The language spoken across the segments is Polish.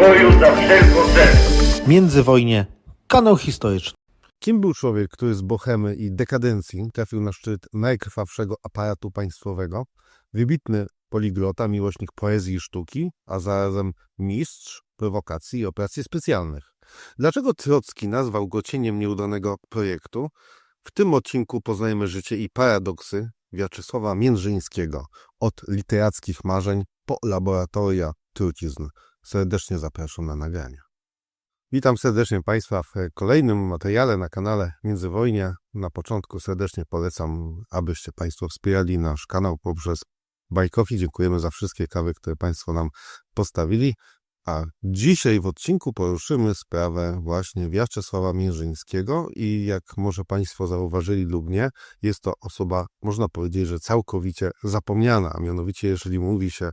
pokoju za wszelką cenę. Międzywojnie. Kanał historyczny. Kim był człowiek, który z bohemy i dekadencji trafił na szczyt najkrwawszego aparatu państwowego? Wybitny poliglota, miłośnik poezji i sztuki, a zarazem mistrz prowokacji i operacji specjalnych. Dlaczego Trocki nazwał go cieniem nieudanego projektu? W tym odcinku poznajemy życie i paradoksy Wiaczysława Międrzyńskiego od literackich marzeń po laboratoria trucizn. Serdecznie zapraszam na nagrania. Witam serdecznie Państwa w kolejnym materiale na kanale Międzywojnia. Na początku serdecznie polecam, abyście Państwo wspierali nasz kanał poprzez Bajkofi. Dziękujemy za wszystkie kawy, które Państwo nam postawili. A dzisiaj w odcinku poruszymy sprawę właśnie Wiaczesława Mierzyńskiego i jak może Państwo zauważyli lub nie, jest to osoba, można powiedzieć, że całkowicie zapomniana. A mianowicie, jeżeli mówi się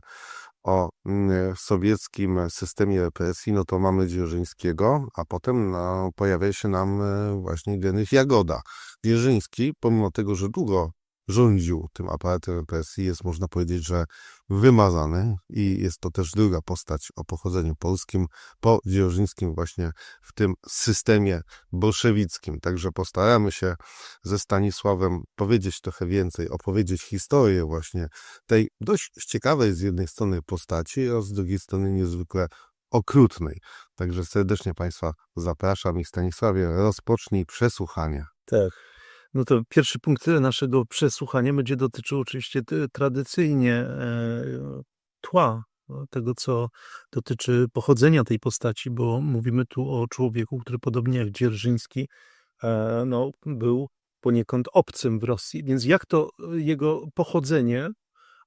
o mm, sowieckim systemie represji, no to mamy Dzierżyńskiego, a potem no, pojawia się nam e, właśnie Genyf Jagoda. Dzierżyński, pomimo tego, że długo rządził tym aparatem represji, jest można powiedzieć, że wymazany i jest to też druga postać o pochodzeniu polskim po Dzierżyńskim właśnie w tym systemie bolszewickim. Także postaramy się ze Stanisławem powiedzieć trochę więcej, opowiedzieć historię właśnie tej dość ciekawej z jednej strony postaci, a z drugiej strony niezwykle okrutnej. Także serdecznie Państwa zapraszam i Stanisławie rozpocznij przesłuchanie. Tak. No to pierwszy punkt naszego przesłuchania będzie dotyczył oczywiście tradycyjnie e, tła no, tego, co dotyczy pochodzenia tej postaci, bo mówimy tu o człowieku, który podobnie jak Dzierżyński e, no, był poniekąd obcym w Rosji. Więc jak to jego pochodzenie,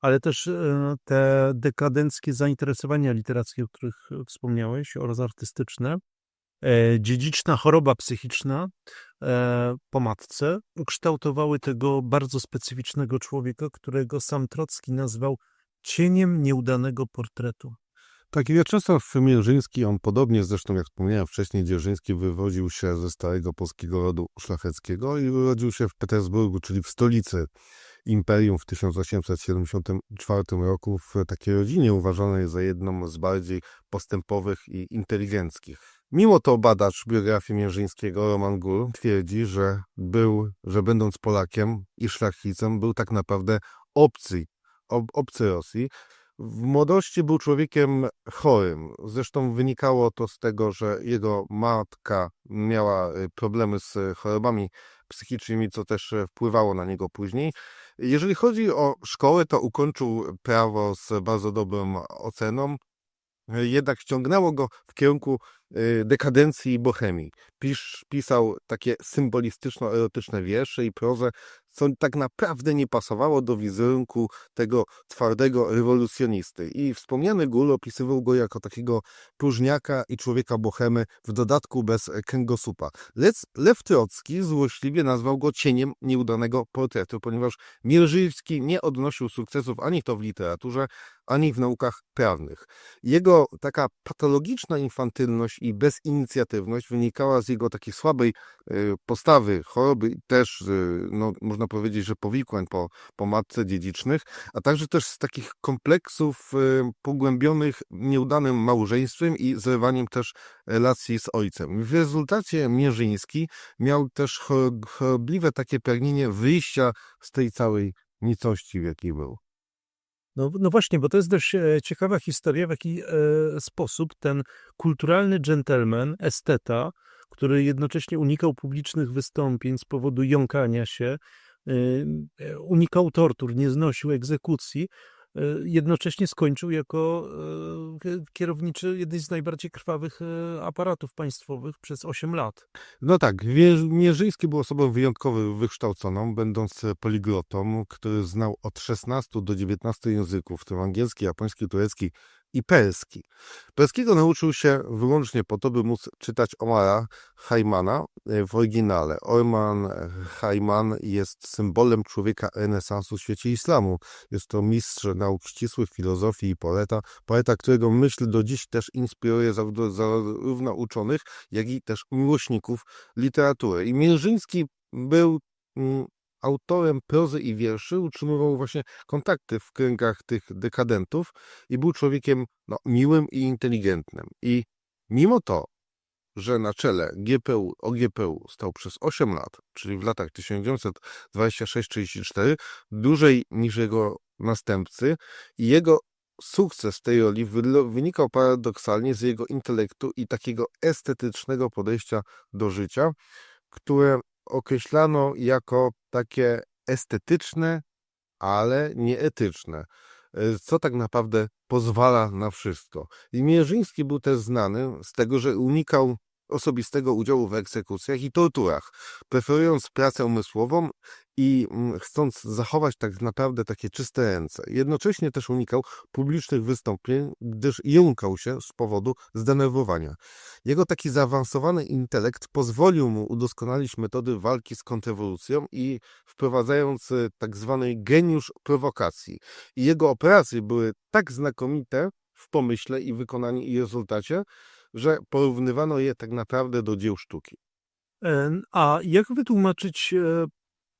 ale też e, te dekadenckie zainteresowania literackie, o których wspomniałeś, oraz artystyczne, dziedziczna choroba psychiczna e, po matce ukształtowały tego bardzo specyficznego człowieka, którego sam Trocki nazwał cieniem nieudanego portretu. Taki Wiaczesław Mierzyński, on podobnie zresztą jak wspomniałem wcześniej, Dzierżyński wywodził się ze starego polskiego rodu szlacheckiego i urodził się w Petersburgu, czyli w stolicy imperium w 1874 roku w takiej rodzinie uważanej za jedną z bardziej postępowych i inteligenckich. Mimo to badacz biografii Mierzyńskiego Roman Gór twierdzi, że był, że będąc Polakiem i szlachcicem był tak naprawdę obcy, ob, obcy Rosji. W młodości był człowiekiem chorym. Zresztą wynikało to z tego, że jego matka miała y, problemy z chorobami psychicznymi, co też e, wpływało na niego później. Jeżeli chodzi o szkołę, to ukończył prawo z bardzo dobrą oceną. Jednak ściągnęło go w kierunku y, dekadencji i bohemii. Pisz, pisał takie symbolistyczno-erotyczne wiersze i prozę, co tak naprawdę nie pasowało do wizerunku tego twardego rewolucjonisty. I wspomniany Gul opisywał go jako takiego próżniaka i człowieka bohemy, w dodatku bez kręgosłupa. Lec, Lew Trocki złośliwie nazwał go cieniem nieudanego portretu, ponieważ Mierzyński nie odnosił sukcesów ani to w literaturze, ani w naukach prawnych. Jego taka patologiczna infantylność i bezinicjatywność wynikała z jego takiej słabej y, postawy, choroby też, y, no, można powiedzieć, że powikłań po, po matce dziedzicznych, a także też z takich kompleksów y, pogłębionych nieudanym małżeństwem i zrywaniem też relacji z ojcem. W rezultacie Mierzyński miał też chor- chorobliwe takie pragnienie wyjścia z tej całej nicości, w jakiej był. No, no właśnie, bo to jest dość e, ciekawa historia, w jaki e, sposób ten kulturalny dżentelmen, esteta, który jednocześnie unikał publicznych wystąpień z powodu jąkania się, e, unikał tortur, nie znosił egzekucji, jednocześnie skończył jako e, ki- kierowniczy jednej z najbardziej krwawych e, aparatów państwowych przez 8 lat. No tak, Mierzyński był osobą wyjątkowo wykształconą, będąc poliglotą, który znał od 16 do 19 języków, w tym angielski, japoński, turecki i perski. Perskiego nauczył się wyłącznie po to, by móc czytać Omara Haymana e, w oryginale. Orman Hayman jest symbolem człowieka renesansu w świecie islamu. Jest to mistrz nauk ścisłych, filozofii i poeta, poeta, którego myśl do dziś też inspiruje zarówno uczonych, jak i też miłośników literatury. I Mierzyński był mm, autorem prozy i wierszy, utrzymywał właśnie kontakty w kręgach tych dekadentów i był człowiekiem no, miłym i inteligentnym. I Mimo to, że na czele GPU, OGPU stał przez 8 lat, czyli w latach 1926-34, dłużej niż jego następcy i jego sukces tej roli wynikał paradoksalnie z jego intelektu i takiego estetycznego podejścia do życia, które określano jako takie estetyczne, ale nieetyczne, y, co tak naprawdę pozwala na wszystko. I Mierzyński był też znany z tego, że unikał osobistego udziału w egzekucjach i torturach, preferując pracę umysłową i mm, chcąc zachować tak naprawdę takie czyste ręce. Jednocześnie też unikał publicznych wystąpień, gdyż jąkał się z powodu zdenerwowania. Jego taki zaawansowany intelekt pozwolił mu udoskonalić metody walki z kontrrewolucją i wprowadzając e, tak zwany geniusz prowokacji. I jego operacje były tak znakomite w pomyśle i wykonaniu i rezultacie, że porównywano je tak naprawdę do dzieł sztuki. E, A jak wytłumaczyć e,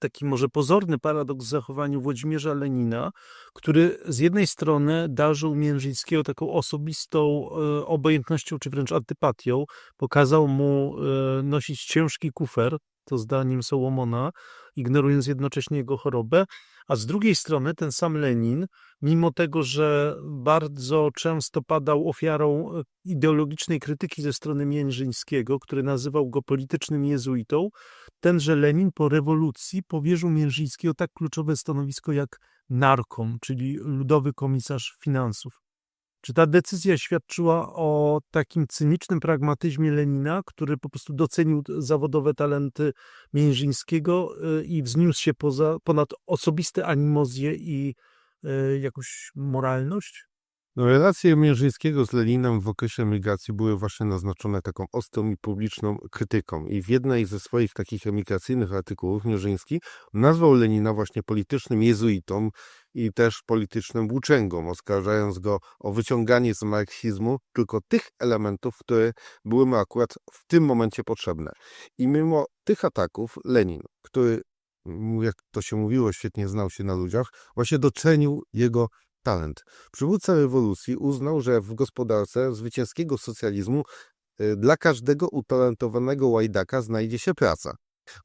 taki może pozorny paradoks w zachowaniu Włodzimierza Lenina, który z jednej strony darzył Miężyńskiego taką osobistą e, obojętnością czy wręcz antypatią, pokazał mu e, nosić ciężki kufer, to zdaniem Sołomona, ignorując jednocześnie jego chorobę, a z drugiej strony ten sam Lenin, mimo tego, że bardzo często padał ofiarą e, ideologicznej krytyki ze strony Miężyńskiego, który nazywał go politycznym jezuitą, tenże Lenin po rewolucji powierzył Miężyńskiego tak kluczowe stanowisko jak narkom, czyli ludowy komisarz finansów. Czy ta decyzja świadczyła o takim cynicznym pragmatyzmie Lenina, który po prostu docenił zawodowe talenty Miężyńskiego y, i wzniósł się poza, ponad osobiste animozje i y, jakąś moralność? No, relacje Mierzyńskiego z Leninem w okresie emigracji były właśnie naznaczone taką ostrą i publiczną krytyką. I w jednej ze swoich takich emigracyjnych artykułów Mierzyński nazwał Lenina właśnie politycznym jezuitą i też politycznym włóczęgą, oskarżając go o wyciąganie z marksizmu tylko tych elementów, które były mu akurat w tym momencie potrzebne. I mimo tych ataków Lenin, który, jak to się mówiło, świetnie znał się na ludziach, właśnie docenił jego talent. Przywódca rewolucji uznał, że w gospodarce zwycięskiego socjalizmu y, dla każdego utalentowanego łajdaka znajdzie się praca.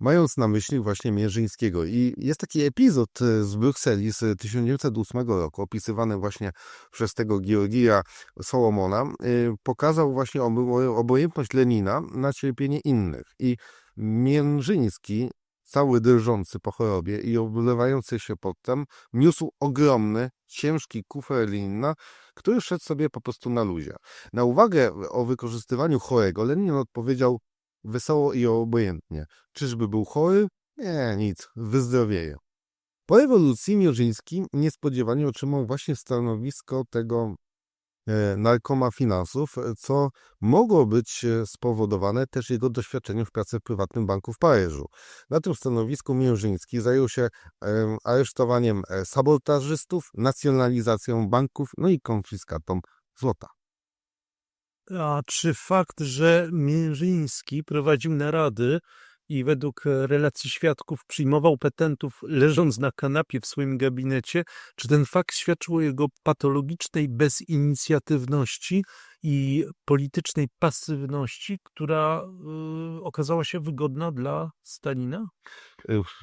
Mając na myśli właśnie Mierzyńskiego. I jest taki epizod y, z Brukseli z 1908 roku, opisywany właśnie przez tego Georgija Solomona, y, pokazał właśnie obo- obojętność Lenina na cierpienie innych. I Mierzyński, cały drżący po chorobie i oblewający się potem, niósł ogromny, ciężki kufer Lenina, który szedł sobie po prostu na luzie. Na uwagę o wykorzystywaniu chorego Lenin odpowiedział wesoło i obojętnie. Czyżby był chory? Nie, nic, wyzdrowieje. Po rewolucji Mierzyński niespodziewanie otrzymał właśnie stanowisko tego narkoma finansów, e, co mogło być e, spowodowane też jego doświadczeniem w pracy w prywatnym banku w Paryżu. Na tym stanowisku Mierzyński zajął się e, aresztowaniem e, sabotażystów, nacjonalizacją banków, no i konfiskatą złota. A czy fakt, że Mierzyński prowadził narady i według e, relacji świadków przyjmował petentów leżąc na kanapie w swoim gabinecie, czy ten fakt świadczył o jego patologicznej bezinicjatywności i politycznej pasywności, która y, okazała się wygodna dla Stalina?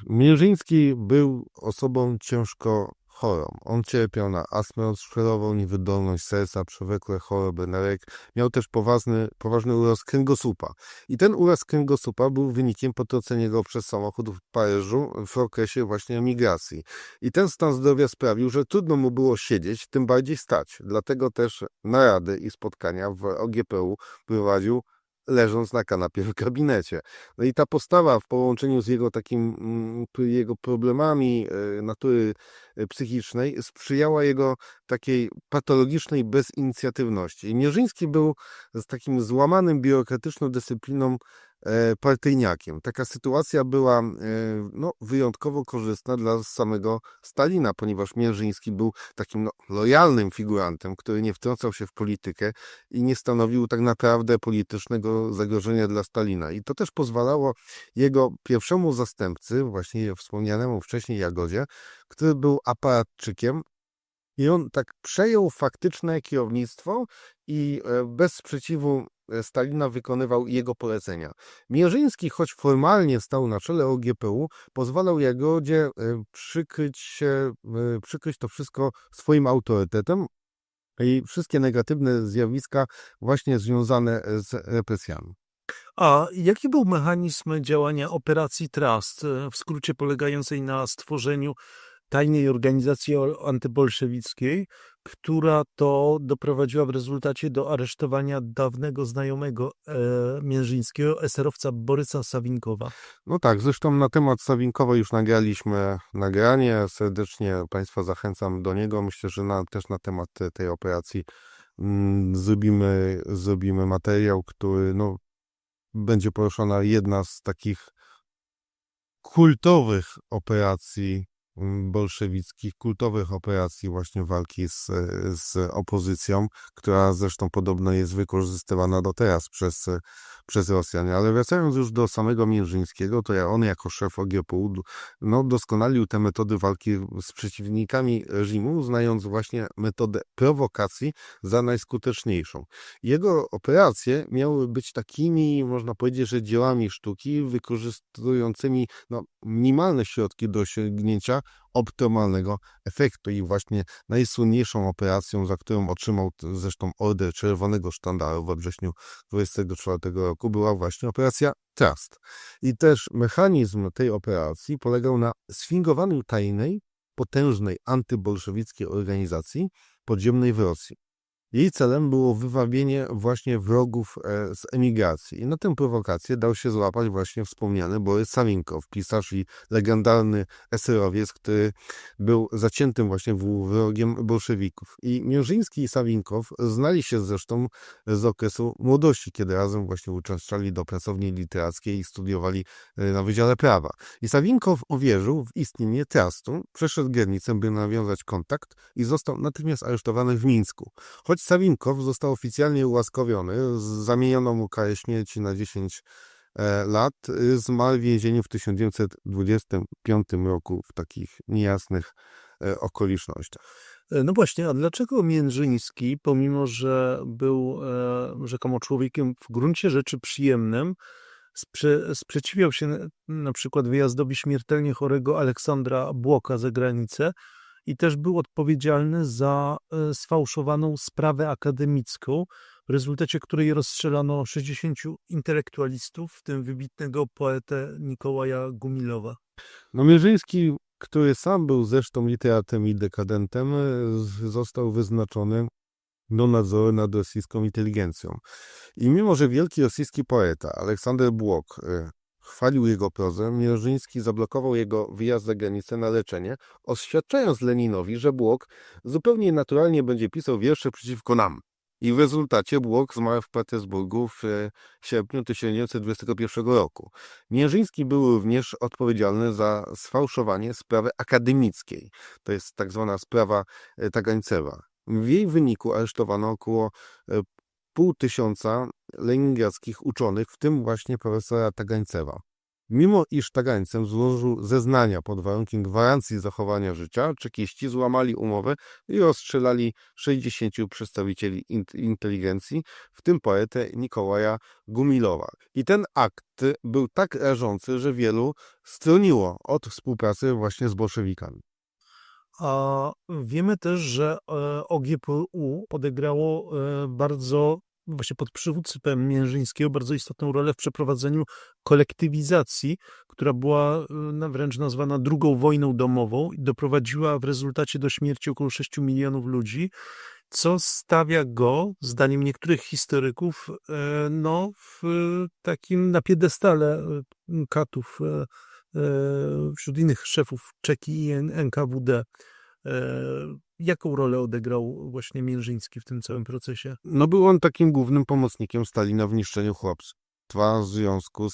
Mierzyński był osobą ciężko chorą. On cierpiał na astmę odszczerową, niewydolność serca, przewlekłe choroby nerek. Miał też poważny, poważny uraz kręgosłupa. I ten uraz kręgosłupa był wynikiem potrącenia go przez samochód w Paryżu w okresie właśnie emigracji. I ten stan zdrowia sprawił, że trudno mu było siedzieć, tym bardziej stać. Dlatego też narady i spotkania w OGPU prowadził leżąc na kanapie w gabinecie. No i ta postawa w połączeniu z jego takim, mm, jego problemami e, natury e, psychicznej sprzyjała jego takiej patologicznej bezinicjatywności. I Mierzyński był z takim złamanym biurokratyczną dyscypliną partyjniakiem. Taka sytuacja była e, no, wyjątkowo korzystna dla samego Stalina, ponieważ Mierzyński był takim no, lojalnym figurantem, który nie wtrącał się w politykę i nie stanowił tak naprawdę politycznego zagrożenia dla Stalina. I to też pozwalało jego pierwszemu zastępcy, właśnie wspomnianemu wcześniej Jagodzie, który był aparatczykiem, I on tak przejął faktyczne kierownictwo i e, bez sprzeciwu e, Stalina wykonywał jego polecenia. Mierzyński, choć formalnie stał na czele OGPU, pozwalał Jagodzie e, przykryć, przykryć to wszystko swoim autorytetem i wszystkie negatywne zjawiska właśnie związane z represjami. A jaki był mechanizm działania operacji Trust, w skrócie polegającej na stworzeniu tajnej organizacji antybolszewickiej, która to doprowadziła w rezultacie do aresztowania dawnego znajomego e, Mierzyńskiego, eserowca Borysa Sawinkowa? No tak, zresztą na temat Sawinkowa już nagraliśmy nagranie. Serdecznie Państwa zachęcam do niego. Myślę, że na, też na temat te- tej operacji mm, zrobimy, zrobimy materiał, który no, będzie poruszona jedna z takich kultowych operacji bolszewickich, kultowych operacji właśnie walki z, z opozycją, która zresztą podobno jest wykorzystywana do teraz przez, przez Rosjan. Ale wracając już do samego Mierzyńskiego, to ja- on jako szef OGPU no, doskonalił te metody walki z przeciwnikami reżimu, znając właśnie metodę prowokacji za najskuteczniejszą. Jego operacje miały być takimi, można powiedzieć, że dziełami sztuki, wykorzystującymi no, minimalne środki do osiągnięcia optymalnego efektu. I właśnie najsłynniejszą operacją, za którą otrzymał zresztą order Czerwonego Sztandaru we wrześniu 24 roku, była właśnie operacja Trust. I też mechanizm tej operacji polegał na sfingowaniu tajnej, potężnej antybolszewickiej organizacji podziemnej w Rosji. Jej celem było wywabienie właśnie wrogów e, z emigracji. I na tę prowokację dał się złapać właśnie wspomniany Borys Sawinkow, pisarz i legendarny eserowiec, który był zaciętym właśnie wrogiem bolszewików. I Mierzyński i Sawinkow znali się zresztą z okresu młodości, kiedy razem właśnie uczęszczali do pracowni literackiej i studiowali e, na Wydziale Prawa. I Sawinkow uwierzył w istnienie trustu, przeszedł granicę, by nawiązać kontakt i został natychmiast aresztowany w Mińsku. Choć Sawinkow został oficjalnie ułaskawiony, zamieniono mu karę śmierci na 10 e, lat, y, zmarł w więzieniu w 1925 roku w takich niejasnych e, okolicznościach. E, No właśnie, a dlaczego Międzyński, pomimo że był rzekomo człowiekiem w gruncie rzeczy przyjemnym, sprze sprzeciwiał się na przykład wyjazdowi śmiertelnie chorego Aleksandra Błoka za granicę i też był odpowiedzialny za e, sfałszowaną sprawę akademicką, w rezultacie której rozstrzelano 60 intelektualistów, w tym wybitnego poetę Nikołaja Gumilowa. No Mierzyński, który sam był zresztą literatem i dekadentem, e, został wyznaczony do nadzoru nad rosyjską inteligencją. I mimo, że wielki rosyjski poeta Aleksander Błok e, chwalił jego prozę, Mierzyński zablokował jego wyjazd za granicę na leczenie, oświadczając Leninowi, że Błok zupełnie naturalnie będzie pisał wiersze przeciwko nam. I w rezultacie Błok zmarł w Petersburgu w e, sierpniu 1921 roku. Mierzyński był również odpowiedzialny za sfałszowanie sprawy akademickiej. To jest tak zwana sprawa e, Tagancewa. W jej wyniku aresztowano około e, pół tysiąca leningradzkich uczonych, w tym właśnie profesora Tagańcewa. Mimo iż Tagańcew złożył zeznania pod warunkiem gwarancji zachowania życia, czekiści złamali umowę i rozstrzelali 60 przedstawicieli int- inteligencji, w tym poetę Nikołaja Gumilowa. I ten akt był tak rażący, że wielu stroniło od współpracy właśnie z bolszewikami. A wiemy też, że e, OGPU odegrało e, bardzo, właśnie pod przywództwem Miężyńskiego, bardzo istotną rolę w przeprowadzeniu kolektywizacji, która była e, wręcz nazwana drugą wojną domową i doprowadziła w rezultacie do śmierci około 6 milionów ludzi, co stawia go, zdaniem niektórych historyków, no, w takim na piedestale katów wśród innych szefów Czeki i NKWD. E, Jaką rolę odegrał właśnie Mierzyński w tym całym procesie? No był on takim głównym pomocnikiem Stalina w niszczeniu chłopstwa w związku e,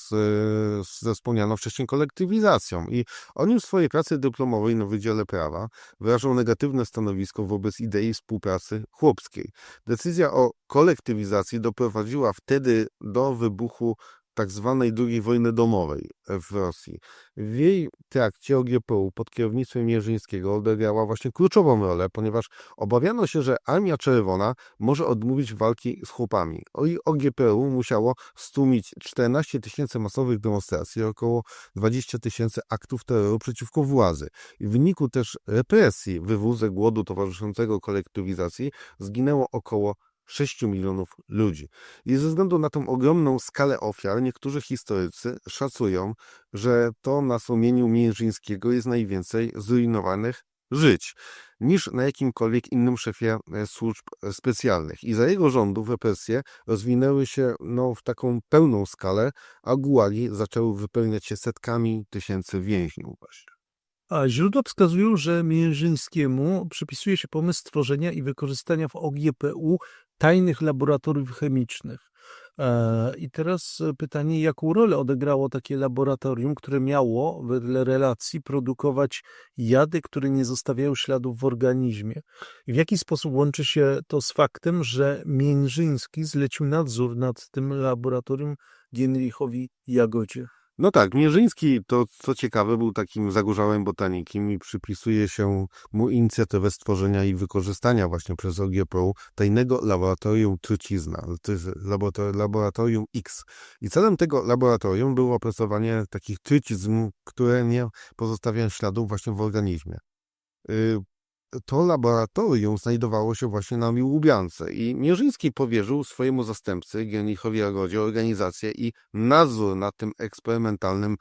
z ze wspomnianą wcześniej kolektywizacją. I on już w swojej pracy dyplomowej na Wydziale Prawa wyrażał negatywne stanowisko wobec idei współpracy chłopskiej. Decyzja o kolektywizacji doprowadziła wtedy do wybuchu tak zwanej II wojny domowej w Rosji. W jej trakcie OGPU pod kierownictwem Mierzyńskiego odegrała właśnie kluczową rolę, ponieważ obawiano się, że Armia Czerwona może odmówić walki z chłopami. I OGPU musiało stłumić 14 tysięcy masowych demonstracji, około 20 tysięcy aktów terroru przeciwko władzy. I w wyniku też represji, wywózek głodu towarzyszącego kolektywizacji zginęło około 6 milionów ludzi. I ze względu na tą ogromną skalę ofiar, niektórzy historycy szacują, że to na sumieniu Mierzyńskiego jest najwięcej zrujnowanych żyć niż na jakimkolwiek innym szefie e, służb e, specjalnych. I za jego rządów represje rozwinęły się no, w taką pełną skalę, a gułagi zaczęły wypełniać się setkami tysięcy więźniów właśnie. A źródła wskazują, że Mierzyńskiemu przypisuje się pomysł stworzenia i wykorzystania w OGPU tajnych laboratoriów chemicznych. E, I teraz e, pytanie, jaką rolę odegrało takie laboratorium, które miało wedle relacji produkować jady, które nie zostawiają śladów w organizmie? I w jaki sposób łączy się to z faktem, że Mierzyński zlecił nadzór nad tym laboratorium Genrichowi Jagodzie? No tak, Mierzyński to, co ciekawe, był takim zagorzałym botanikiem i przypisuje się mu inicjatywę stworzenia i wykorzystania właśnie przez OGPU tajnego laboratorium trucizna. To jest laborator- laboratorium X. I celem tego laboratorium było opracowanie takich trucizm, które nie pozostawiają śladów właśnie w organizmie. To laboratorium znajdowało się właśnie na Miłubiance i Mierzyński powierzył swojemu zastępcy, Genichowi Jagodzie, organizację i nadzór nad tym eksperymentalnym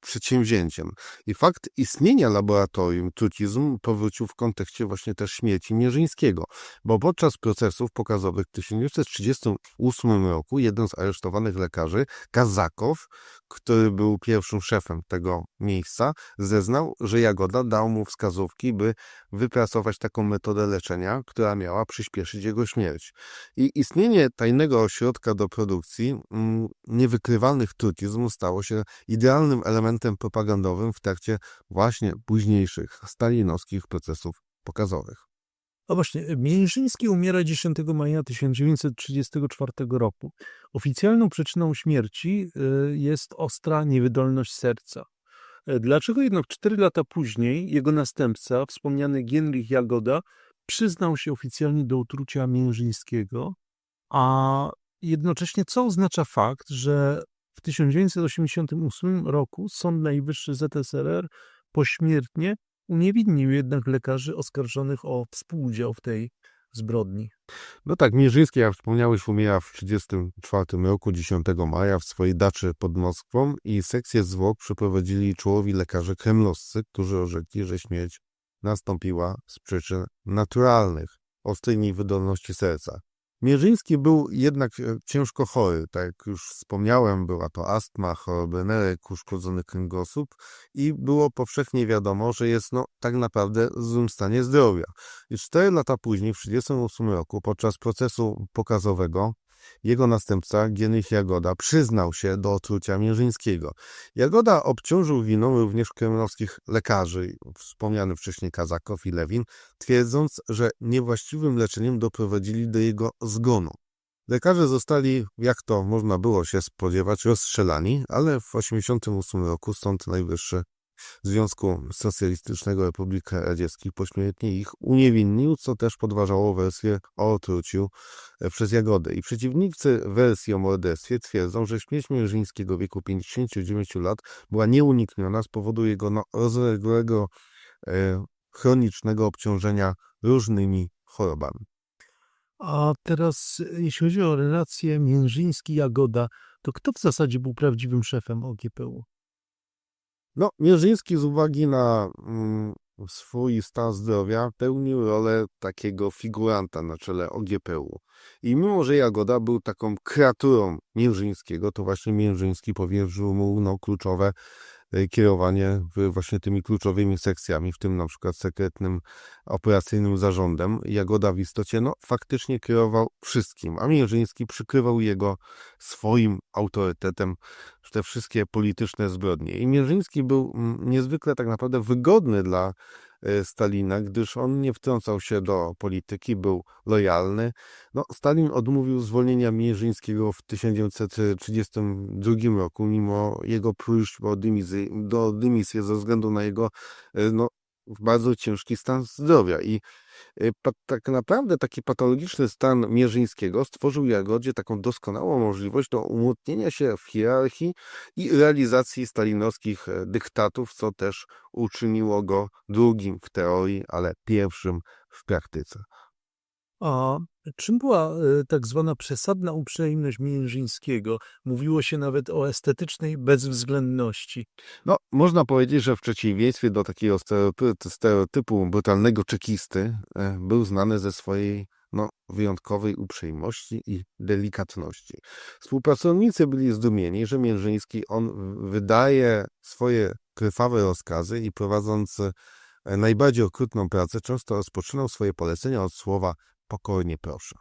przedsięwzięciem. I fakt istnienia laboratorium trucizm powrócił w kontekście właśnie też śmierci Mierzyńskiego, bo podczas procesów pokazowych w 1938 roku jeden z aresztowanych lekarzy, Kazakow, który był pierwszym szefem tego miejsca, zeznał, że Jagoda dał mu wskazówki, by wypracować taką metodę leczenia, która miała przyspieszyć jego śmierć. I istnienie tajnego ośrodka do produkcji mm, niewykrywalnych trucizm stało się idealnym elementem propagandowym w trakcie właśnie późniejszych stalinowskich procesów pokazowych. A właśnie, Mierzyński umiera 10 maja 1934 roku. Oficjalną przyczyną śmierci y, jest ostra niewydolność serca. E, Dlaczego jednak 4 lata później jego następca, wspomniany Genrich Jagoda, przyznał się oficjalnie do utrucia Mierzyńskiego, a jednocześnie co oznacza fakt, że w 1988 roku Sąd Najwyższy ZSRR pośmiertnie uniewinnił jednak lekarzy oskarżonych o współudział w tej zbrodni. No tak, Mierzyński, jak wspomniałeś, umiera w 1934 roku, 10 maja, w swojej daczy pod Moskwą i sekcję zwłok przeprowadzili czołowi lekarze kremlowscy, którzy orzekli, że śmierć nastąpiła z przyczyn naturalnych, ostrej niewydolności serca. Mierzyński był jednak e, ciężko chory, tak jak już wspomniałem, była to astma, choroby nerek, uszkodzony kręgosłup i było powszechnie wiadomo, że jest no tak naprawdę w złym stanie zdrowia. I cztery lata później, w 1938 roku, podczas procesu pokazowego, jego następca, Genrich Jagoda, przyznał się do otrucia Mierzyńskiego. Jagoda obciążył winą również kremlowskich lekarzy, wspomniany wcześniej Kazakow i Lewin, twierdząc, że niewłaściwym leczeniem doprowadzili do jego zgonu. Lekarze zostali, jak to można było się spodziewać, rozstrzelani, ale w 1988 roku Sąd Najwyższy Związku Socjalistycznego Republiki Radzieckich pośmiertnie ich uniewinnił, co też podważało wersję o otruciu e, przez Jagodę. I przeciwnicy wersji o morderstwie twierdzą, że śmierć Mierzyńskiego w wieku 59 lat była nieunikniona z powodu jego no, rozległego e, chronicznego obciążenia różnymi chorobami. A teraz, e, jeśli chodzi o relację Mierzyński-Jagoda, to kto w zasadzie był prawdziwym szefem OGPU? No, Mierzyński z uwagi na mm, swój stan zdrowia pełnił rolę takiego figuranta na czele OGPU. I mimo, że Jagoda był taką kreaturą Mierzyńskiego, to właśnie Mierzyński powierzył mu no, kluczowe e, kierowanie właśnie tymi kluczowymi sekcjami, w tym na przykład sekretnym operacyjnym zarządem. Jagoda w istocie no, faktycznie kierował wszystkim, a Mierzyński przykrywał jego swoim autorytetem te wszystkie polityczne zbrodnie. I Mierzyński był mm, niezwykle tak naprawdę wygodny dla e, Stalina, gdyż on nie wtrącał się do polityki, był lojalny. No, Stalin odmówił zwolnienia Mierzyńskiego w 1932 roku, mimo jego próśb o dymisję, do dymisję ze względu na jego e, no, bardzo ciężki stan zdrowia. I pa, tak naprawdę taki patologiczny stan Mierzyńskiego stworzył Jagodzie taką doskonałą możliwość do umocnienia się w hierarchii i realizacji stalinowskich e, dyktatów, co też uczyniło go drugim w teorii, ale pierwszym w praktyce. A czym była e, tak zwana przesadna uprzejmość Miężyńskiego? Mówiło się nawet o estetycznej bezwzględności. No, można powiedzieć, że w przeciwieństwie do takiego stereotypu, brutalnego czekisty, e, był znany ze swojej no, wyjątkowej uprzejmości i delikatności. Współpracownicy byli zdumieni, że Mierzyński on wydaje swoje krwawe rozkazy i prowadząc e, najbardziej okrutną pracę, często rozpoczynał swoje polecenia od słowa pokornie proszę.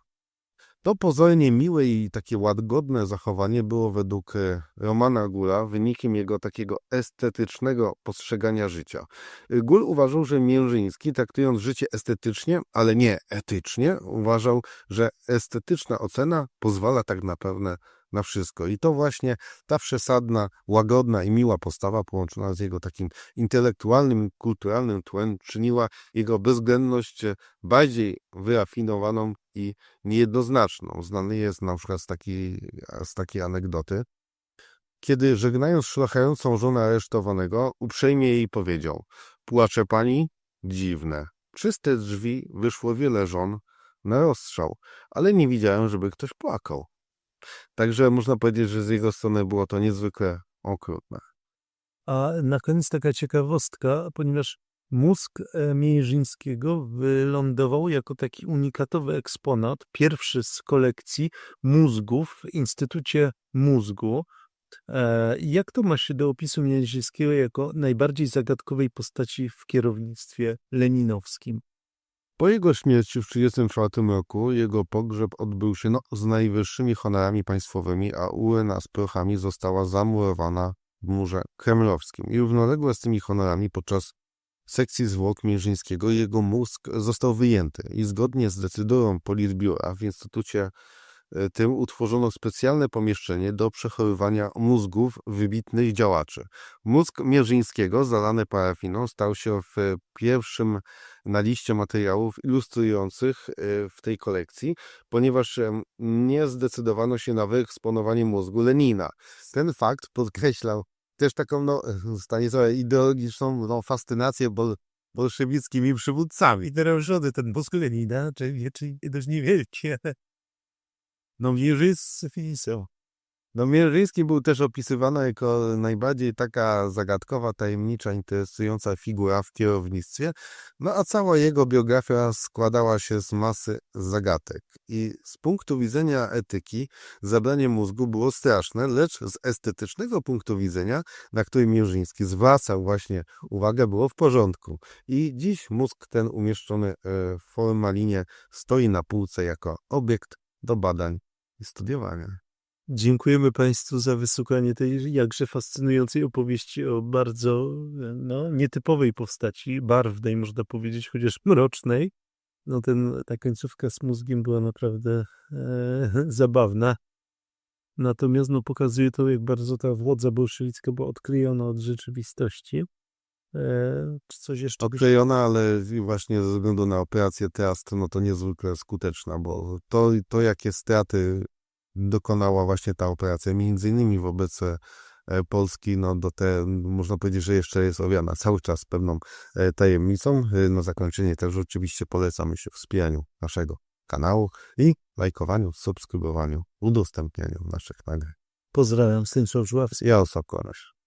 To pozornie miłe i takie łagodne zachowanie było według e, Romana Gula wynikiem jego takiego estetycznego postrzegania życia. E, Gul uważał, że Miężyński, traktując życie estetycznie, ale nie etycznie, uważał, że estetyczna ocena pozwala tak naprawdę na wszystko. I to właśnie ta przesadna, łagodna i miła postawa połączona z jego takim intelektualnym, kulturalnym tłem czyniła jego bezwzględność e, bardziej wyrafinowaną i niejednoznaczną. Znany jest na przykład z takiej, z takiej anegdoty. Kiedy żegnając szlachającą żonę aresztowanego, uprzejmie jej powiedział: Płacze pani? Dziwne. Przez te drzwi wyszło wiele żon na rozstrzał, ale nie widziałem, żeby ktoś płakał. Także można powiedzieć, że z jego strony było to niezwykle okrutne. A na koniec taka ciekawostka, ponieważ mózg e, Miężyńskiego wylądował jako taki unikatowy eksponat, pierwszy z kolekcji mózgów w Instytucie Mózgu. E, Jak to ma się do opisu Miężyńskiego jako najbardziej zagadkowej postaci w kierownictwie leninowskim? Po jego śmierci w 1934 roku jego pogrzeb odbył się no, z najwyższymi honorami państwowymi, a urna z prochami została zamurowana w murze kremlowskim. I równolegle z tymi honorami podczas sekcji zwłok Mierzyńskiego jego mózg został wyjęty i zgodnie z decydurą Politbiura w Instytucie tym utworzono specjalne pomieszczenie do przechowywania mózgów wybitnych działaczy. Mózg Mierzyńskiego, zalany parafiną, stał się w pierwszym na liście materiałów ilustrujących e, w tej kolekcji, ponieważ nie zdecydowano się na wyeksponowanie mózgu Lenina. Ten fakt podkreślał też taką no, Stanisława ideologiczną no, fascynację bol, bolszewickimi przywódcami. I teraz żony ten mózg Lenina, czyli, czyli dość niewielkie. No Mierzyńscy są. No, Mierzyński był też opisywany jako najbardziej taka zagadkowa, tajemnicza, interesująca figura w kierownictwie, no a cała jego biografia składała się z masy zagadek. I z punktu widzenia etyki zabranie mózgu było straszne, lecz z estetycznego punktu widzenia, na który Mierzyński zwracał właśnie uwagę, było w porządku. I dziś mózg ten umieszczony e, w formalinie stoi na półce jako obiekt do badań studiowania. Dziękujemy Państwu za wysłuchanie tej jakże fascynującej opowieści o bardzo no, nietypowej postaci, barwnej można powiedzieć, chociaż mrocznej. No ten, ta końcówka z mózgiem była naprawdę e, zabawna. Natomiast no, pokazuje to, jak bardzo ta władza bolszewicka była odklejona od rzeczywistości. E, czy coś jeszcze? byś- Odklejona, ale właśnie ze względu na operację Teast, no to niezwykle skuteczna, bo to, to jakie straty dokonała właśnie ta operacja, między innymi wobec e, Polski, no do te, można powiedzieć, że jeszcze jest owiana cały czas pewną e, tajemnicą. E, Na zakończenie też oczywiście polecamy się wspieraniu naszego kanału i lajkowaniu, subskrybowaniu, udostępnianiu naszych nagrań. Pozdrawiam, Stanisław Żuławski. Ja Osoko Konoś.